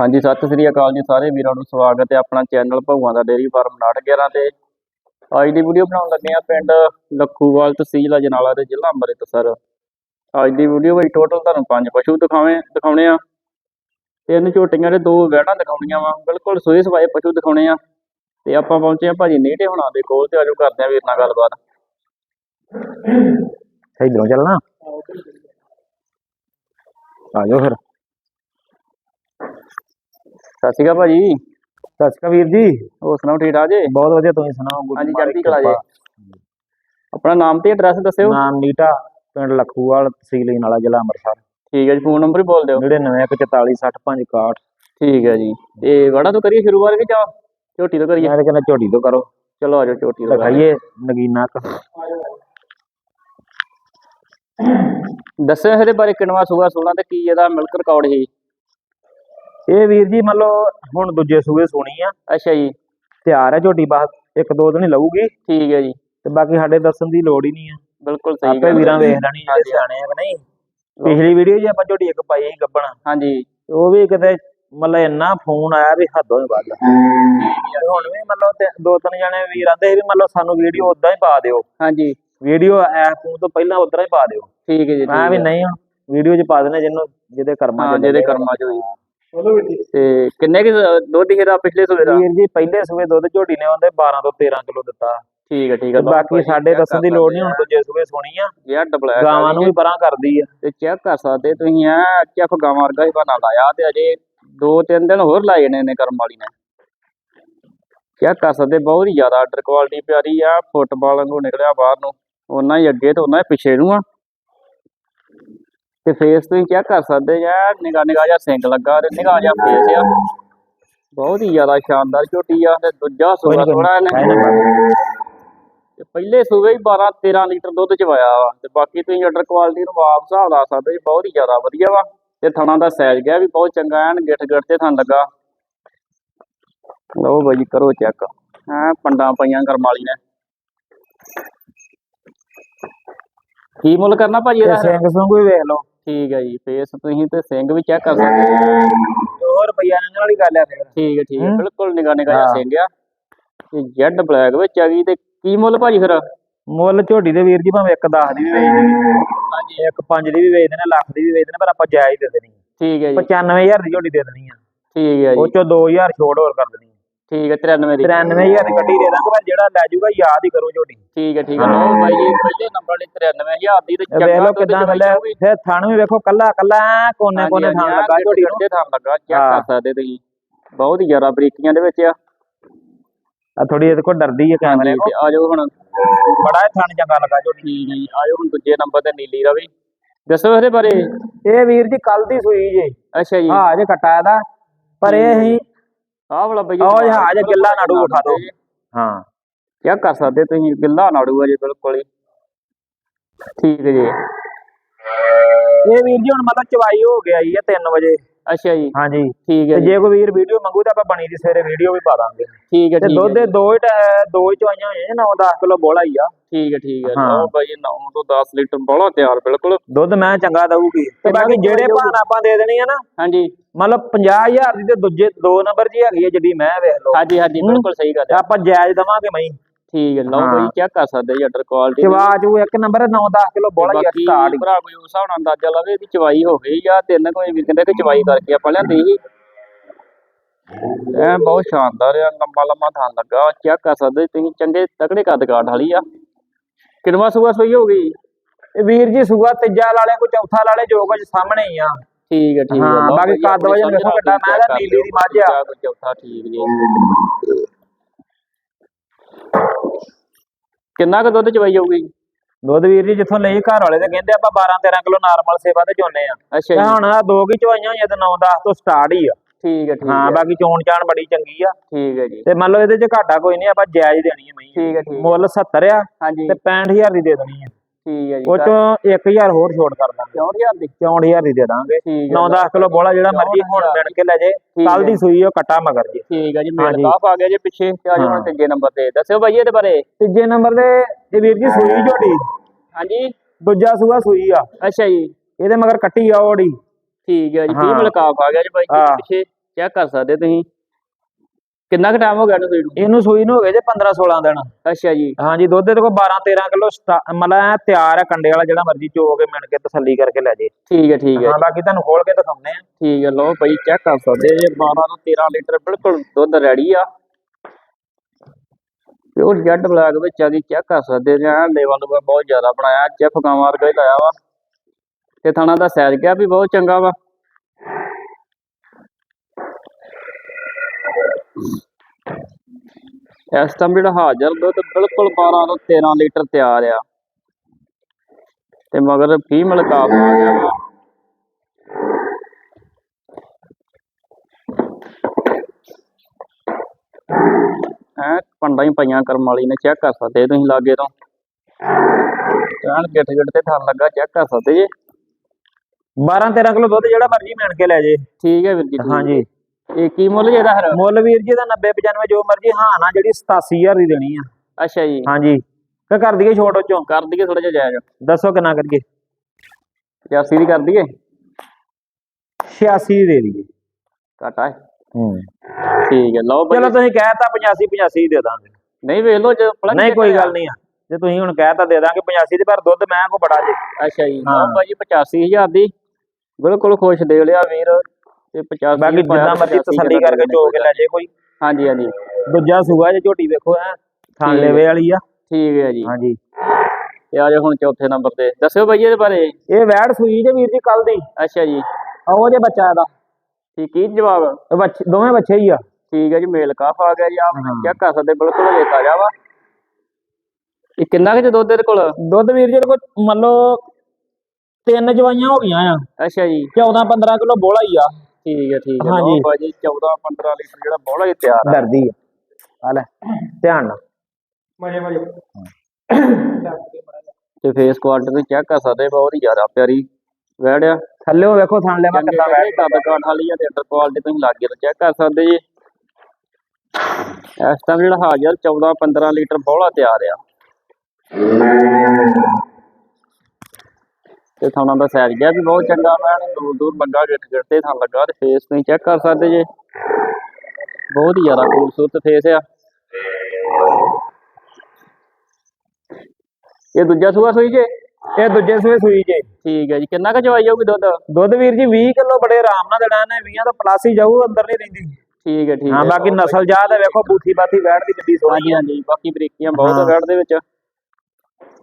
ਹਾਂਜੀ, ਸਤਿ ਸ੍ਰੀ ਅਕਾਲ ਜੀ ਸਾਰੇ ਵੀਰਾਂ ਨੂੰ ਸਵਾਗਤ ਹੈ ਆਪਣਾ ਚੈਨਲ ਭਗਵਾਨ ਦਾ ਡੇਅਰੀ ਫਾਰਮ 911 ਤੇ। ਅੱਜ ਦੀ ਵੀਡੀਓ ਬਣਾਉਣ ਲੱਗੇ ਆ ਪਿੰਡ ਲੱਖੂਵਾਲ ਤਹਿਸੀਲ ਅਜਨਾਲਾ ਦੇ ਜ਼ਿਲ੍ਹਾ ਅੰਮ੍ਰਿਤਸਰ। ਅੱਜ ਦੀ ਵੀਡੀਓ ਵਿੱਚ ਟੋਟਲ ਤੁਹਾਨੂੰ ਪੰਜ ਪਸ਼ੂ ਦਿਖਾਵੇਂ, ਦਿਖਾਉਣੇ ਆ ਤਿੰਨ ਝੋਟੀਆਂ ਦੇ ਦੋ ਵਹਿੜਾਂ ਦਿਖਾਉਣੀਆਂ ਵਾ। ਬਿਲਕੁਲ ਸੋਏ ਸਵਾਏ ਪਸ਼ੂ ਦਿਖਾਉਣੇ ਆ ਤੇ ਆਪਾਂ ਪਹੁੰਚੇ ਆ ਭਾਜੀ ਨੀਟੇ ਹੋਣਾ ਦੇ ਕੋਲ ਤੇ ਆਜੋ ਕਰਦੇ ਆ ਵੀਰ ਨਾਲ ਗੱਲਬਾਤ। ਇਧਰੋਂ ਚੱਲਣਾ? ਆ ਜਾਓ ਫਿਰ। ਸਤਿ ਸ਼੍ਰੀ ਅਕਾਲ ਭਾਜੀ। ਸਤਿ ਸ਼੍ਰੀ ਅਕਾਲ ਵੀਰ ਜੀ। ਹੋਰ ਸੁਣਾਓ ਠੀਕ ਠਾਕ ਜੀ? ਬਹੁਤ ਵਧੀਆ ਤੁਸੀਂ ਸੁਣਾਓ? ਗੁੱਡ ਹਾਂਜੀ ਚੜ੍ਹਦੀ ਕਲਾ ਜੀ। ਆਪਣਾ ਨਾਮ ਤੇ ਐਡਰੈਸ ਦੱਸਿਓ। ਨਾਮ ਨੀਟਾ ਪਿੰਡ ਲਖੂਵਾਲ ਤਹਿਸੀਲ ਨਾਲਾ ਜ਼ਿਲ੍ਹਾ ਅੰਮ੍ਰਿਤਸਰ। ਠੀਕ ਹੈ ਜੀ ਫੋਨ ਨੰਬਰ ਵੀ ਬੋਲ ਦਿਓ। 9914460561 ਠੀਕ ਹੈ ਜੀ। ਤੇ ਵੜਾ ਤੋਂ ਕਰੀਏ ਸ਼ੁਰੂਆਤ ਕਿ ਜਾਂ ਝੋਟੀ ਤੋਂ ਕਰੀਏ? ਮੈਂ ਕਹਿੰਦਾ ਝੋਟੀ ਤੋਂ ਕਰੋ। ਚਲੋ ਆਜੋ ਝੋਟੀ ਤੋਂ। ਦਿਖਾਈਏ ਨਗੀਨਾ ਕ। ਦੱਸਿਓ ਇਹਦੇ ਬਾਰੇ ਕਿੰਨਵਾ ਸੂਆ ਸੋਲਾਂ ਤੇ ਕੀ ਇਹਦਾ ਮਿਲਕ ਰਿਕਾਰਡ ਸੀ ਇਹ ਵੀਰ ਜੀ ਮੰਨ ਲਓ ਹੁਣ ਦੂਜੇ ਸੂਏ ਸੋਣੀ ਆ। ਅੱਛਾ ਜੀ। ਤਿਆਰ ਹੈ ਝੋਟੀ ਬਾਅਦ ਇੱਕ ਦੋ ਦਿਨ ਹੀ ਲਊਗੀ। ਠੀਕ ਹੈ ਜੀ। ਤੇ ਬਾਕੀ ਸਾਡੇ ਦੱਸਣ ਦੀ ਲੋੜ ਹੀ ਨਹੀਂ ਆ। ਬਿਲਕੁਲ ਸਹੀ ਆਪੇ ਵੀਰਾਂ। ਵੇਖ ਲੈਣੀ ਜਿਹੜੇ ਸਿਆਣੇ ਆ ਕਿ ਨਹੀਂ। ਪਿਛਲੀ ਵੀਡੀਓ 'ਚ ਆਪਾਂ ਝੋਟੀ ਇੱਕ ਪਾਈ ਸੀ ਗੱਬਣ। ਹਾਂਜੀ। ਉਹ ਵੀ ਕਿਤੇ ਮਤਲਬ ਇੰਨਾ ਫੋਨ ਆਇਆ ਵੀ ਹੱਦੋਂ ਹੀ ਵੱਧ। ਹੁਣ ਵੀ ਮਤਲਬ ਦੋ ਤਿੰਨ ਜਣੇ ਵੀਰ ਆਂਦੇ ਵੀ ਮਤਲਬ ਸਾਨੂੰ ਵੀਡੀਓ ਉਦਾਂ ਹੀ ਪਾ ਦਿਓ। ਹਾਂਜੀ। ਵੀਡੀਓ ਐਪ ਤੋਂ ਪਹਿਲਾਂ ਉਦਾਂ ਹੀ ਪਾ ਦਿਓ। ਠੀਕ ਹੈ ਜੀ ਮੈਂ ਵੀ। ਨਹੀਂ ਹੁਣ ਵੀਡੀਓ 'ਚ ਪਾ ਦੇਣੇ ਜਿਹਨੂੰ ਜਿਹਦੇ ਕਰਮਾਂ 'ਚ ਜਿਹਦੇ ਕਰਮਾਂ ਚ ਹੋਈ। ਤੇ ਕਿੰਨੇ ਕਿ ਦੁੱਧ ਇਹਦਾ ਪਿਛਲੇ ਸੂਏ ਦਾ? ਵੀਰ ਜੀ ਪਹਿਲੇ ਸੂਏ ਦੁੱਧ ਝੋਟੀ ਨੇ ਉਹਦੇ 12 ਤੋਂ 13 ਕਿਲੋ ਦਿੱਤਾ। ਠੀਕ ਹੈ ਠੀਕ ਹੈ ਬਾਕੀ ਸਾਡੇ ਦੱਸਣ ਦੀ ਲੋੜ ਨਹੀਂ ਹੁਣ ਦੂਜੇ ਸੂਏ ਸੋਣੀ ਆ। ਯਾਰ ਡਬਲ ਗਾਵਾਂ ਨੂੰ ਵੀ ਪਰਾਂ ਕਰਦੀ ਆ। ਤੇ ਚੈੱਕ ਕਰ ਸਕਦੇ ਤੁਸੀਂ ਆ ਚੱਫ ਗਾਵਾਂ ਵਰਗਾ ਹੀ ਬਣਾ ਲਾਇਆ ਤੇ ਅਜੇ ਦੋ ਤਿੰਨ ਦਿਨ ਹੋਰ ਲਾਏ ਨੇ ਇਹਨੇ ਕਰਮ ਵਾਲੀ ਨੇ। ਚੈੱਕ ਕਰ ਸਕਦੇ ਬਹੁਤ ਹੀ ਜ਼ਿਆਦਾ ਆਰਡਰ ਕੁਆਲਿਟੀ ਪਿਆਰੀ ਆ ਫੁੱਟਬਾਲ ਵਾਂਗੂ ਨਿਕਲਿਆ ਬਾਹਰ ਨੂੰ। ਉਹਨਾਂ ਹੀ ਅੱਗੇ ਤੇ ਉਹਨਾਂ ਹੀ ਪਿੱਛੇ ਨੂੰ ਆ। ਤੇ ਫੇਸ ਤੁਸੀਂ ਚੈੱਕ ਕਰ ਸਕਦੇ ਆ ਨਿਗਾ ਨਿਗਾ ਜਿਹਾ ਸਿੰਗ ਲੱਗਾ ਤੇ ਨਿਗਾ ਜਿਹਾ ਫੇਸ ਆ। ਬਹੁਤ ਹੀ ਜ਼ਿਆਦਾ ਸ਼ਾਨਦਾਰ ਝੋਟੀ ਆ ਤੇ ਦੂਜਾ ਸੂਆ ਥੋੜਾ ਤੇ ਪਹਿਲੇ ਸੂਬੇ ਹੀ 12 13 ਲੀਟਰ ਦੁੱਧ ਚਵਾਇਆ ਵਾ ਤੇ ਬਾਕੀ ਤੁਸੀਂ ਆਰਡਰ ਕੁਆਲਿਟੀ ਨੂੰ ਆਪ ਹਿਸਾਬ ਲਾ ਸਕਦੇ ਜੀ ਬਹੁਤ ਹੀ ਜ਼ਿਆਦਾ ਵਧੀਆ ਵਾ। ਤੇ ਥਣਾ ਦਾ ਸਾਈਜ਼ ਗਿਆ ਵੀ ਬਹੁਤ ਚੰਗਾ ਐਨ ਗਿੱਠ ਗਿੱਠ ਤੇ ਥਣ ਲੱਗਾ। ਲਓ ਬਾਈ ਜੀ, ਕਰੋ ਚੈੱਕ ਹਾਂ ਪੰਡਾਂ ਪਈਆਂ ਕਰਮ ਵਾਲੀ ਨੇ। ਕੀ ਮੁੱਲ ਕਰਨਾ ਭਾਜੀ ਇਹਦਾ? ਸਿੰਘ ਸੰਗ ਵੀ ਵੇਖ ਲਓ। ਠੀਕ ਹੈ ਜੀ ਫੇਸ ਤੁਸੀਂ ਤੇ ਸਿੰਘ ਵੀ ਚੈੱਕ ਕਰ ਸਕਦੇ ਹੋ ਹੋਰ ਨੰਗਣ ਵਾਲੀ ਗੱਲ ਆ ਫਿਰ ਠੀਕ ਹੈ ਠੀਕ ਹੈ। ਬਿਲਕੁਲ ਨਿਗਾ ਨਿਗਾ ਜਿਹਾ। ਸਿੰਘ ਆ ਤੇ ਜੈਡ ਬਲੈਕ ਵਿੱਚ ਆ ਗਈ ਤੇ ਕੀ ਮੁੱਲ ਭਾਜੀ ਫਿਰ ਮੁੱਲ ਝੋਟੀ ਦੇ ਵੀਰ ਜੀ ਭਾਵੇਂ ਇੱਕ 10 ਦੀ ਵੀ ਵੇਚਦੇ ਨੇ ਹਾਂਜੀ ਇੱਕ 5 ਦੀ ਵੀ ਵੇਚਦੇ ਨੇ ਲੱਖ ਦੀ ਵੀ ਵੇਚਦੇ ਨੇ ਪਰ ਆਪਾਂ ਜਾਇਜ਼ ਦੇ ਦੇਣੀ। ਠੀਕ ਹੈ ਜੀ 95000 ਦੀ ਝੋਟੀ ਦੇ ਦੇਣੀ ਆ ਠੀਕ ਹੈ ਉਹ ਜੀ ਚੋਂ 2000 ਛੋੜ ਹੋਰ ਕਰ ਦੇਣੀ। ਠੀਕ ਹੈ 93 ਦੀ। 93000 ਦੀ ਗੱਡੀ ਦੇ ਦਾਂਗੇ ਪਰ ਜਿਹੜਾ ਲੈ ਜਾਊਗਾ ਯਾਦ ਹੀ ਕਰੋ ਝੋਟੀ ਠੀਕ ਹੈ ਠੀਕ ਹੈ। ਲਓ ਬਾਈ ਜੀ ਪਹਿਲੇ ਨੰਬਰ ਲਈ 93000 ਦੀ ਤੇ ਇਹ ਵੇਖ ਲਓ ਕਿਦਾਂ ਥੱਲੇ। ਫਿਰ ਥਣ ਵੀ ਵੇਖੋ ਕੱਲਾ ਕੱਲਾ ਕੋਨੇ ਕੋਨੇ ਥਣ ਲੱਗਾ ਝੋਟੀ ਨੂੰ ਗੱਡੇ ਥਾਂ ਲੱਗਾ ਚੈੱਕ। ਕਰ ਸਕਦੇ ਤੁਸੀਂ। ਬਹੁਤ ਜ਼ਿਆਦਾ ਬਰੀਕੀਆਂ ਦੇ ਵਿੱਚ ਆ। ਆ ਥੋੜੀ ਇਹਦੇ ਕੋਲ ਡਰਦੀ ਹੈ ਕੈਮਰੇ ਤੇ ਆ ਜਾਓ ਹੁਣ। ਬੜਾ ਥਣ ਚੰਗਾ ਲੱਗਾ ਝੋਟੀ ਠੀਕ ਹੈ ਜੀ ਆ ਜਾਓ ਹੁਣ ਦੂਜੇ ਨੰਬਰ ਤੇ ਨੀਲੀ ਰਵੀ ਦੱਸੋ ਇਹਦੇ ਬਾਰੇ। ਇਹ ਵੀਰ ਜੀ ਕੱਲ ਦੀ ਸੂਈ ਜੇ। ਅੱਛਾ ਜੀ। ਹਾਂ ਜੇ ਕਟਾ ਇਹਦਾ। ਪਰ ਇਹ ਹੀ। ਆਹ ਵਾਲਾ ਬਈ ਉਹ ਜਹਾਜ਼ ਗਿੱਲਾ ਨਾੜੂ ਉਠਾ ਦਿਓ। ਹਾਂ। ਚੈੱਕ ਕਰ ਸਕਦੇ ਤੁਸੀਂ? ਗਿੱਲਾ ਨਾੜੂ ਆ ਜੀ ਬਿਲਕੁਲ ਹੀ। ਠੀਕ ਹੈ ਜੀ। ਇਹ ਵੀਰ ਜੀ ਹੁਣ ਮਤਲਬ ਚਵਾਈ ਹੋ ਗਿਆ ਜੀ 3 ਵਜੇ। ਅੱਛਾ ਜੀ। ਹਾਂਜੀ। ਠੀਕ ਹੈ ਤੇ ਜੀ। ਕੋਈ ਵੀਰ ਵੀਡੀਓ ਮੰਗੂ ਤਾਂ ਆਪਾਂ ਬਣੀ ਦੀ ਸਵੇਰੇ ਵੀਡੀਓ ਵੀ ਪਾ ਦਾਂਗੇ। ਠੀਕ ਹੈ ਤੇ ਦੁੱਧ ਹੈ ਦੇ ਦੋ ਹੀ ਦੋ ਹੀ ਚਵਾਈਆਂ ਹੋਈਆਂ 9-10 ਕਿਲੋ ਬੋਲਾ ਹੀ ਆ। ਠੀਕ ਹੈ ਠੀਕ ਹੈ। ਹਾਂ। ਲਓ ਬਾਈ 9 ਤੋਂ 10 ਲੀਟਰ ਬੋਲਾ ਤਿਆਰ ਬਿਲਕੁਲ। ਦੁੱਧ ਮੈਂ ਚੰਗਾ ਦਊਗੀ। ਤੇ ਬਾਕੀ ਜਿਹੜੇ ਭਾਣ ਆਪਾਂ ਦੇ ਦੇਣੀ ਆ ਨਾ ਹਾਂਜੀ। ਮਤਲਬ 50000 ਦੀ ਤੇ ਦੂਜੇ ਦੋ ਨੰਬਰ ਜੀ ਹੈਗੀ ਆ ਜਿਹੜੀ ਮੈਂ ਵੇਖ ਲਓ। ਹਾਂਜੀ ਹਾਂਜੀ ਹੂੰ। ਬਿਲਕੁਲ ਸਹੀ ਗੱਲ ਹੈ। ਆਪਾਂ ਜਾਇਜ਼ ਦਵਾਂਗੇ ਮਈ ਠੀਕ ਹੈ ਲਓ। ਬਾਈ ਚੈੱਕ ਕਰ ਸਕਦੇ ਜੀ ਆਰਡਰ ਕੁਆਲਿਟੀ ਚਵਾ ਚੂ ਇੱਕ ਨੰਬਰ 9-10 ਕਿਲੋ ਬੋਲਾ ਬਾਕੀ ਸਟਾਰਟ ਭਰਾ ਕੋਈ ਉਸ ਹਿਸਾਬ ਨਾਲ ਅੰਦਾਜ਼ਾ ਲਾਵੇ ਇਹਦੀ ਚਵਾਈ ਹੋ ਗਈ ਆ ਤਿੰਨ ਕੋਈ ਵੀ ਕਹਿੰਦੇ ਕਿ ਚਵਾਈ ਕਰਕੇ ਆਪਾਂ ਲਿਆਂਦੀ ਸੀ। ਐ ਬਹੁਤ ਸ਼ਾਨਦਾਰ ਆ ਲੰਮਾ ਲੰਮਾ ਥਾਂ ਲੱਗਾ ਚੈੱਕ ਕਰ ਸਕਦੇ ਤੁਸੀਂ ਚੰਗੇ ਤਕੜੇ ਕੱਦ ਕਾਠ ਵਾਲੀ ਆ। ਕਿੰਨਵਾ ਸੂਆ ਸੋਈ ਹੋ ਗਈ? ਇਹ ਵੀਰ ਜੀ ਸੂਆ ਤੀਜਾ ਲਾਲੇ ਕੋਈ ਚੌਥਾ ਲਾਲੇ ਜੋ ਕੁਝ ਸਾਹਮਣੇ ਹੀ ਆ। ਠੀਕ ਹੈ ਠੀਕ ਹੈ ਬਾਕੀ ਕੱਦ ਵਜਨ ਵੇਖੋ ਕਿੱਡਾ, ਮੈਂ ਨੀਲੀ ਦੀ ਮੱਝ। ਚੌਥਾ ਠੀਕ ਜੀ ਕਿੰਨਾ ਕੁ ਦੁੱਧ ਚਵਾਈ ਜਾਊਗੀ? ਦੁੱਧ ਵੀਰ ਜੀ ਜਿੱਥੋਂ ਲਈ ਘਰ ਵਾਲੇ ਤੇ ਕਹਿੰਦੇ ਆਪਾਂ 12-13 ਕਿਲੋ ਨਾਰਮਲ ਸੇਵਾ ਤੇ ਚੋਨੇ ਆ। ਅੱਛਾ ਜੀ। ਹੁਣ ਆਹ ਦੋ ਕੀ ਚਵਾਈਆਂ ਹੋਈਆਂ ਤੇ 9-10 ਤੋਂ ਸਟਾਰਟ ਹੀ ਆ। ਠੀਕ ਹੈ ਠੀਕ ਹਾਂ ਹੈ ਬਾਕੀ ਚੋਣ ਚਾਣ ਬੜੀ ਚੰਗੀ ਆ। ਠੀਕ ਹੈ ਜੀ। ਤੇ ਮੰਨ ਲਓ ਇਹਦੇ 'ਚ ਘਾਟਾ ਕੋਈ ਨਹੀਂ ਆਪਾਂ ਜਾਇਜ਼ ਦੇਣੀ ਹੈ ਮਈ ਠੀਕ ਹੈ ਠੀਕ ਹੈ ਮੁੱਲ 70 ਆ ਹਾਂਜੀ। ਤੇ 65000 ਦੀ ਦੇ ਦੇਣੀ ਆ। ਠੀਕ ਹੈ ਜੀ ਉਹ ਚੋਂ 1000 ਹੋਰ ਛੋਟ ਕਰ ਦਾਂਗੇ। 64000 ਦੀ। 64000 ਦੀ ਦੇ ਦਾਂਗੇ। ਠੀਕ ਹੈ 9-10 ਕਿਲੋ ਬੋਲਾ ਜਿਹੜਾ ਮਰਜ਼ੀ ਹੁਣ ਮਿਣ ਕੇ ਲੈ ਜੇ ਕੱਲ ਦੀ ਸੂਈ ਉਹ ਕੱਟਾ ਮਗਰ ਜੀ। ਠੀਕ ਹੈ ਜੀ ਮੇਲ। ਕਾਫ ਆ ਗਿਆ ਜੀ ਪਿੱਛੇ। ਤੇ ਅੱਜ ਹੁਣ। ਤੀਜੇ ਨੰਬਰ ਤੇ ਦੱਸਿਓ ਭਾਈ ਇਹਦੇ ਬਾਰੇ। ਤੀਜੇ ਨੰਬਰ ਤੇ ਇਹ ਵੀਰ ਜੀ ਸੂਈ ਝੋਟੀ। ਹਾਂਜੀ। ਦੂਜਾ ਸੂਆ ਸੂਈ ਆ। ਅੱਛਾ ਜੀ। ਇਹਦੇ ਮਗਰ ਕੱਟੀ ਆ ਉਹੜੀ ਠੀਕ ਹੈ ਜੀ ਹਾਂ। ਕੀ ਮੇਲ ਕਾਫ ਆ ਗਿਆ ਜੀ ਹਾਂ। ਪਿੱਛੇ। ਚੈੱਕ ਕਰ ਸਕਦੇ ਤੁਸੀਂ। ਕਿੰਨਾ ਕੁ ਟਾਈਮ ਹੋ ਗਿਆ ਇਹਨੂੰ ਸੂਈ ਨੂੰ? ਇਹਨੂੰ ਸੂਈ ਨੂੰ ਹੋ ਗਏ ਜੇ 15 16 ਦਿਨ। ਅੱਛਾ ਜੀ। ਹਾਂਜੀ ਦੁੱਧ ਇਹਦੇ ਕੋਲ 12 13 ਕਿਲੋ ਮਤਲਬ ਐਂ ਤਿਆਰ ਹੈ ਕੰਡੇ ਵਾਲਾ ਜਿਹੜਾ ਮਰਜ਼ੀ ਚੋ ਕੇ ਮਿਣ ਕੇ ਤਸੱਲੀ ਕਰਕੇ ਲੈ ਜੇ। ਠੀਕ ਹੈ ਠੀਕ ਹੈ। ਹਾਂ ਬਾਕੀ ਤੁਹਾਨੂੰ ਖੋਲ ਕੇ ਦਿਖਾਉਂਦੇ ਆ। ਠੀਕ ਹੈ ਲਓ ਭਾਈ ਚੈੱਕ ਕਰ ਸਕਦੇ ਜੇ 12 ਤੋਂ 13 ਲੀਟਰ ਬਿਲਕੁਲ ਦੁੱਧ ਰੈਡੀ ਆ। ਪਿਓਰ ਜੈਡ ਬਲੈਕ ਵਿੱਚ ਆ ਗਈ ਚੈੱਕ ਕਰ ਸਕਦੇ ਜੇ ਐਂ ਲੈਵਲ ਨੂੰ ਬਹੁਤ ਜ਼ਿਆਦਾ ਬਣਾਇਆ ਚੈਫ ਗਾਂ ਵਰਗਾ ਹੀ ਲਾਇਆ ਵਾ। ਤੇ ਥਾਣਾ ਦਾ ਸਾਈਜ਼ ਗਿਆ ਵੀ ਬਹੁਤ ਚੰਗਾ ਵਾ। ਇਸ ਟਾਈਮ ਜਿਹੜਾ ਹਾਜ਼ਰ ਦੁੱਧ ਬਿਲਕੁਲ 12 ਤੋਂ 13 ਲੀਟਰ ਤਿਆਰ ਆ। ਤੇ ਮਗਰ ਫੀਮੇਲ ਕਾਫ ਆ ਗਿਆ ਐ ਪੰਡਾਂ ਹੀ ਪਈਆਂ ਕਰਮ ਵਾਲੀ ਨੇ ਚੈੱਕ ਕਰ ਸਕਦੇ ਤੁਸੀਂ ਲਾਗੇ ਤੋਂ। ਐਨ ਗਿੱਠ ਗਿੱਠ ਤੇ ਥਣ ਲੱਗਾ ਚੈੱਕ ਕਰ ਸਕਦੇ ਜੇ। 12 13 ਕਿਲੋ ਦੁੱਧ ਜਿਹੜਾ ਮਰਜ਼ੀ ਮਿਣ ਕੇ ਲੈ ਜੇ। ਠੀਕ ਹੈ ਵੀਰ ਜੀ ਹਾਂਜੀ। ਇਹ ਕੀ ਮੁੱਲ ਜਿਹਦਾ ਹਰ ਮੁੱਲ ਵੀਰ ਜੀ ਦਾ 90 95 ਜੋ ਮਰਜ਼ੀ ਹਾਂ ਨਾ ਜਿਹੜੀ 87000 ਦੀ ਦੇਣੀ ਆ। ਅੱਛਾ ਜੀ। ਹਾਂਜੀ। ਤੇ ਕਰ ਦਈਏ ਛੋਟ ਉਹ ਚੋਂ ਕਰ ਦਈਏ ਥੋੜਾ ਜਿਹਾ ਜਾਇਜ਼। ਦੱਸੋ ਕਿੰਨਾ ਕਰੀਏ? 85 ਦੀ ਕਰ ਦਈਏ। 86 ਦੀ ਦਈਏ। ਘਾਟਾ ਹੈ। ਠੀਕ ਹੈ ਲਓ ਚਲੋ ਤੁਸੀਂ ਕਹਿਤਾ 85 85 ਦੇ ਦਾਂਗੇ। ਨਹੀਂ ਵੇਖ ਲਓ ਜੇ ਨਹੀਂ ਕੋਈ ਗੱਲ ਨਹੀਂ ਆ। ਜੇ ਤੁਸੀਂ ਹੁਣ ਕਹਿਤਾ ਦੇ ਦਾਂਗੇ 85 ਦੇ ਪਰ ਦੁੱਧ ਮੈਂ ਕੋ ਬੜਾ ਜੇ। ਅੱਛਾ ਜੀ। ਹਾਂ। ਲਓ ਭਾਜੀ 85000 ਦੀ। ਬਿਲਕੁਲ ਖੁਸ਼ ਦੇ ਲਿਆ ਵੀਰ। ਤੇ 85 ਬਾਕੀ ਜਿੱਦਾਂ ਮਰਜ਼ੀ ਤਸੱਲੀ ਕਰਕੇ ਚੋ ਕੇ ਲੈ ਜੇ ਕੋਈ। ਹਾਂਜੀ ਹਾਂਜੀ। ਦੂਜਾ ਸੂਆ ਜੇ ਝੋਟੀ ਵੇਖੋ ਐ ਥਾਂ। ਲੈਵੇ ਵਾਲੀ ਆ। ਠੀਕ ਹੈ ਜੀ। ਹਾਂਜੀ। ਤੇ ਆ ਜਾਓ ਹੁਣ ਚੌਥੇ ਨੰਬਰ ਤੇ। ਦੱਸਿਓ ਭਾਈ ਇਹਦੇ ਬਾਰੇ। ਇਹ ਵੈੜ ਸੂਈ ਜੇ ਵੀਰ ਜੀ ਕੱਲ ਦੀ। ਅੱਛਾ ਜੀ। ਆਓ ਜੇ ਬੱਚਾ ਇਹਦਾ। ਠੀਕ ਕੀ ਜਵਾਬ? ਬੱਚੇ ਦੋਵੇਂ ਬੱਚੇ ਹੀ ਆ। ਠੀਕ ਹੈ ਜੀ ਮੇਲ ਕਾਫ ਆ ਗਿਆ ਜੀ ਆਪ। ਚੈੱਕ ਕਰ ਸਕਦੇ ਬਿਲਕੁਲ ਹਜੇ ਤਾਜ਼ਾ ਵਾ। ਇਹ ਕਿੰਨਾ ਕੁ ਦੁੱਧ ਇਹਦੇ ਕੋਲ? ਦੁੱਧ ਵੀਰ ਜੀ ਕੋਲ ਮੰਨ ਲਓ ਤਿੰਨ ਜਵਾਈਆਂ ਹੋ ਗਈਆਂ ਆ। ਅੱਛਾ ਜੀ। 14 15 ਕਿਲੋ ਬੋਲਾ ਹੀ ਆ। ਠੀਕ ਹੈ ਠੀਕ ਹੈ ਹਾਂਜੀ। ਲਓ ਭਾਜੀ 14 15 ਲੀਟਰ ਜਿਹੜਾ ਬੋਲਾ ਹੀ ਤਿਆਰ ਆ। ਡਰਦੀ ਆ। ਆ ਲੈ ਧਿਆਨ ਨਾਲ। ਮਜੇ ਮਜੇ। ਤੇ ਫੇਸ ਕੁਆਲਿਟੀ ਚੈੱਕ ਕਰ ਸਕਦੇ ਬਹੁਤ ਹੀ ਜ਼ਿਆਦਾ ਪਿਆਰੀ। ਵੈੜ ਆ ਥੱਲੇ ਵੇਖੋ ਥਾਂ ਲੈਵਾ ਚੰਗੇ ਵੈੜ ਕੱਦ ਕਾਠ ਵਾਲੀ ਆ ਤੇ ਅੰਡਰ ਕੁਆਲਿਟੀ ਤੁਸੀਂ ਲਾਗੇ ਤੋਂ ਚੈੱਕ ਕਰ ਸਕਦੇ ਜੀ। ਇਸ ਟਾਈਮ ਜਿਹੜਾ ਹਾਜ਼ਰ 14 15 ਲੀਟਰ ਬੋਲਾ ਤਿਆਰ ਆ। ਤੇ ਥਾਣਾ ਦਾ ਸਾਈਜ਼ ਗਿਆ ਵੀ ਬਹੁਤ ਚੰਗਾ ਮੈਂ ਦੂਰ ਦੂਰ ਲੱਗਾ ਗਿੱਠ ਗਿੱਠ ਤੇ ਥਾਂ ਲੱਗਾ ਤੇ ਫੇਸ ਤੁਸੀਂ ਚੈੱਕ ਕਰ ਸਕਦੇ ਜੇ। ਬਹੁਤ ਹੀ ਜ਼ਿਆਦਾ ਖੂਬਸੂਰਤ ਫੇਸ ਆ। ਇਹ ਦੂਜਾ ਸੂਆ ਸੂਈ ਜੇ? ਇਹ ਦੂਜੇ ਸੂਏ ਸੂਈ ਜੇ। ਠੀਕ ਹੈ ਜੀ ਕਿੰਨਾ ਕੁ ਚਵਾਈ ਜਾਊਗੀ ਦੁੱਧ? ਦੁੱਧ ਵੀਰ ਜੀ 20 ਕਿਲੋ ਬੜੇ ਆਰਾਮ ਨਾਲ ਦੇਣਾ ਨੇ 20 ਤੋਂ ਪਲੱਸ ਹੀ ਜਾਊ ਅੰਦਰ ਨਹੀਂ ਰਹਿੰਦੀ। ਠੀਕ ਹੈ ਠੀਕ ਹਾਂ ਹੈ। ਬਾਕੀ ਨਸਲ ਜਾਤ ਹੈ ਵੇਖੋ ਬੂਥੀ ਬਾਥੀ ਵੈੜ ਦੀ ਕਿੱਡੀ ਸੋਹਣੀ। ਹਾਂਜੀ ਹਾਂਜੀ ਬਾਕੀ ਬਰੀਕੀਆਂ ਬਹੁਤ। ਵੈੜ ਦੇ ਵਿੱਚ।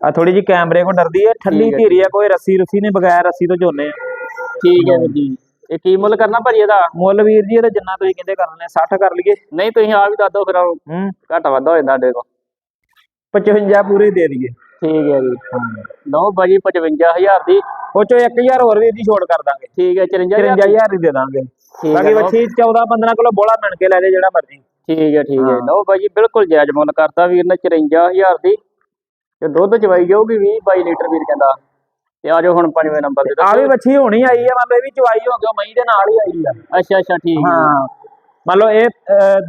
ਆ ਥੋੜੀ ਜੀ ਕੈਮਰੇ ਕੋ ਡਰਦੀ ਹੈ ਠੱਲੀ। ਧੀਰੀ ਆ ਕੋਈ ਰੱਸੀ ਰੁੱਸੀ ਨਹੀਂ ਬਗੈਰ ਰੱਸੀ ਤੋਂ ਝੋਨੇ ਠੀਕ ਹੈ ਵੀਰ ਜੀ। ਇਹ ਕੀ ਮੁੱਲ ਕਰਨਾ ਭਾਜੀ ਇਹਦਾ? ਮੁੱਲ ਵੀਰ ਜੀ ਇਹਦਾ ਜਿੰਨਾ ਤੁਸੀਂ ਕਹਿੰਦੇ ਕਰਨੇ 60 ਕਰ ਲਈਏ। ਨਹੀਂ ਤੁਸੀਂ ਆ ਵੀ ਦੱਸ ਫਿਰ ਹੂੰ। ਘੱਟ ਵੱਧ ਹੋ ਜਾਂਦਾ ਸਾਡੇ ਕੋਲ। 55 ਪੂਰੇ ਦੇ ਦਈਏ। ਠੀਕ ਹੈ ਜੀ ਲਓ ਭਾਜੀ 55000 ਦੀ। ਉਹ ਚੋਂ 1000 ਹੋਰ ਵੀਰ ਜੀ ਛੋੜ ਕਰ ਦਾਂਗੇ। ਠੀਕ ਹੈ 54000 54000 ਹੀ ਦੇ ਦਾਂਗੇ। ਬਾਕੀ। ਬੱਚੀ 14 15 ਕਿਲੋ ਬੋਲਾ ਮਿਣ ਕੇ ਲੈ ਲੈ ਜਿਹੜਾ ਮਰਜ਼ੀ। ਠੀਕ ਹੈ ਠੀਕ ਹਾਂ। ਲਓ ਭਾਜੀ ਬਿਲਕੁਲ ਜਾਇਜ਼ ਮੁੱਲ ਕਰਤਾ ਵੀਰ ਨੇ 54000 ਦੀ। ਤੇ ਦੁੱਧ ਚਵਾਈ ਜਾਊਗੀ 20 22 ਲੀਟਰ ਵੀਰ ਕਹਿੰਦਾ। ਤੇ ਆ ਜਾਓ ਹੁਣ ਪੰਜਵੇਂ ਨੰਬਰ ਤੇ। ਆ ਵੀ ਬੱਚੀ ਹੋਣੀ ਆਈ ਹੈ ਲਓ ਇਹ ਵੀ ਚਵਾਈ ਹੋ ਗਿਆ ਮਈ ਦੇ ਨਾਲ ਹੀ ਆਈ ਆ। ਅੱਛਾ ਅੱਛਾ ਠੀਕ ਹੈ। ਹਾਂ। ਮੰਨ ਲਓ ਇਹ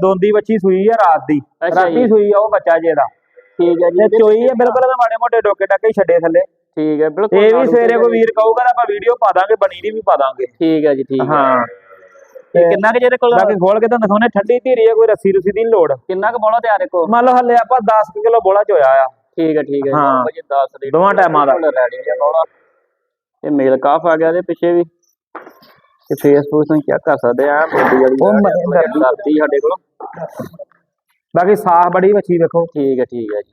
ਦੋਂਦੀ ਬੱਚੀ ਸੂਈ ਆ ਰਾਤ ਦੀ। ਰਾਤੀ। ਸੂਈ ਆ ਉਹ ਬੱਚਾ ਜੇ ਦਾ। ਠੀਕ ਹੈ ਤੇ ਜੀ ਚੋਈ ਹੈ ਬਿਲਕੁਲ ਇਹਦੇ ਮਾੜੇ ਮੋਟੇ ਡੋਕੇ ਟਾਕੇ ਹੀ ਛੱਡੇ ਥੱਲੇ। ਠੀਕ ਹੈ ਬਿਲਕੁਲ ਇਹ ਵੀ ਸਵੇਰੇ ਤੇ ਕੋਈ ਵੀਰ ਕਹੂਗਾ ਤਾਂ ਆਪਾਂ ਵੀਡੀਓ ਪਾ ਦਾਂਗੇ ਬਣੀ ਦੀ ਵੀ ਪਾ ਦਾਂਗੇ। ਠੀਕ ਹੈ ਜੀ ਠੀਕ ਹੈ। ਹਾਂ। ਤੇ ਕਿੰਨਾ ਕੁ ਜਿਹਦੇ ਕੋਲ ਬਾਕੀ ਖੋਲ ਕੇ ਤਾਂ ਦਿਖਾਉਣੇ ਠੰਡੀ ਧੀਰੀ ਹੈ ਕੋਈ ਰੱਸੀ ਰੁੱਸੀ ਦੀ ਲੋੜ। ਕਿੰਨਾ ਕੁ ਬੋਲਾ ਤਿਆਰ ਦੇਖੋ। ਮੰਨ ਲਓ ਹੱਲੇ ਆਪਾਂ 10 ਕਿਲੋ ਬੋਲਾ ਚੋਇਆ ਆ। ਠੀਕ ਹੈ ਠੀਕ ਹੈ। ਹਾਂ। ਲਓ ਭਾਜੀ 10 ਲੀਟਰ ਦੋਵਾਂ ਟਾਈਮਾਂ ਦਾ। ਰੈਡੀ ਹੈ ਬੋਲਾ ਤੇ ਮੇਲ ਕਾਫ ਆ ਗਿਆ ਇਹਦੇ ਪਿੱਛੇ ਵੀ। ਤੇ ਫੇਸਬੁੱਕ ਤੋਂ ਚੈੱਕ ਕਰ ਸਕਦੇ ਆ ਬੋਡੀ ਵਾਲੀ ਉਹ ਮੈਂ- ਕਰਦੀ ਸਾਡੇ ਕੋਲ। ਬਾਕੀ ਸਾਫ਼ ਬੜੀ ਬੱਚੀ ਵੇਖੋ। ਠੀਕ ਹੈ ਠੀਕ ਹੈ ਜੀ।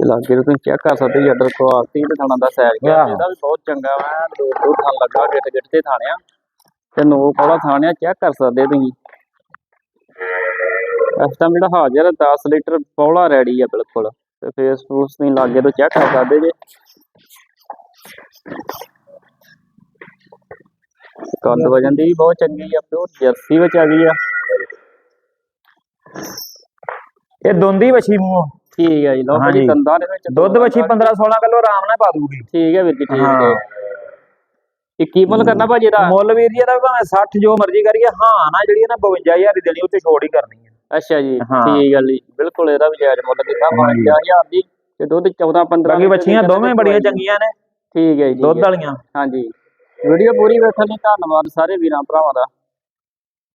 ਤੇ ਲਾਗੇ ਤੋਂ ਤੁਸੀਂ ਚੈੱਕ ਕਰ ਸਕਦੇ ਜੀ ਆਰਡਰ ਕੁਆਲਿਟੀ ਤੇ ਥਾਣਾ ਦਾ ਆਹੋ। ਇਹਦਾ ਵੀ ਬਹੁਤ ਚੰਗਾ ਵਾ ਦੋ ਦੋ ਥਾਂ ਲੱਗਾ ਗਿੱਟ ਗਿੱਟ ਤੇ ਥਾਣਿਆ। ਤੇ ਨੋ ਕੋਲਾ ਥਾਣਿਆ ਚੈੱਕ ਕਰ ਸਕਦੇ ਤੁਸੀਂ। ਇਸ ਟਾਈਮ ਜਿਹੜਾ ਹਾਜ਼ਰ ਹੈ 10 ਲੀਟਰ ਪੌਲਾ ਰੈਡੀ ਹੈ ਬਿਲਕੁਲ। ਤੇ ਫੇਸਬੁੱਕ ਤੁਸੀਂ ਲਾਗੇ ਤੋਂ ਚੈੱਕ ਕਰ ਸਕਦੇ ਜੇ। ਕੰਦ ਵਜਨ ਦੀ ਬਹੁਤ ਚੰਗੀ ਆ ਪਿਓਰ ਜਰਸੀ ਵਿੱਚ ਆ ਗਈ ਆ। ਇਹ ਦੋਂਦੀ ਬੱਚੀ ਮੂੰਹ ਠੀਕ ਹੈ ਜੀ ਲਓ ਹਾਂਜੀ। ਦੰਦਾਂ ਦੇ ਵਿੱਚ ਦੁੱਧ ਬੱਚੀ 15 16 ਕਿਲੋ ਆਰਾਮ ਨਾਲ ਪਾ ਦੂਗੀ। ਠੀਕ ਹੈ ਵੀਰ ਜੀ ਠੀਕ ਹਾਂ। ਇਹ ਕੀ ਮੁੱਲ ਕਰਨਾ ਭਾਜੀ ਇਹਦਾ? ਮੁੱਲ ਵੀਰ ਜੀ ਇਹਦਾ ਵੀ ਭਾਵੇਂ 60 ਜੋ ਮਰਜ਼ੀ ਕਰੀਏ ਹਾਂ ਨਾ ਜਿਹੜੀ ਇਹਨਾਂ 52000 ਦੀ ਦੇਣੀ ਉੱਤੇ ਛੋੜ ਹੀ ਕਰਨੀ ਹੈ ਅੱਛਾ ਜੀ ਹਾਂ। ਠੀਕ ਹੈ ਜੀ। ਬਿਲਕੁਲ ਇਹਦਾ ਵੀ ਜਾਇਜ਼ ਮੁੱਲ ਕੀਤਾ 55000 ਦੀ ਤੇ ਦੁੱਧ 14 15 ਬਾਕੀ ਬੱਚੀਆਂ ਦੋਵੇਂ ਬੜੀਆਂ ਚੰਗੀਆਂ ਨੇ। ਠੀਕ ਹੈ ਜੀ ਠੀਕ ਦੁੱਧ ਹੈ। ਵਾਲੀਆਂ। ਹਾਂਜੀ। ਵੀਡੀਓ ਪੂਰੀ ਵੇਖਣ ਲਈ ਧੰਨਵਾਦ ਸਾਰੇ ਵੀਰਾਂ ਭਰਾਵਾਂ ਦਾ।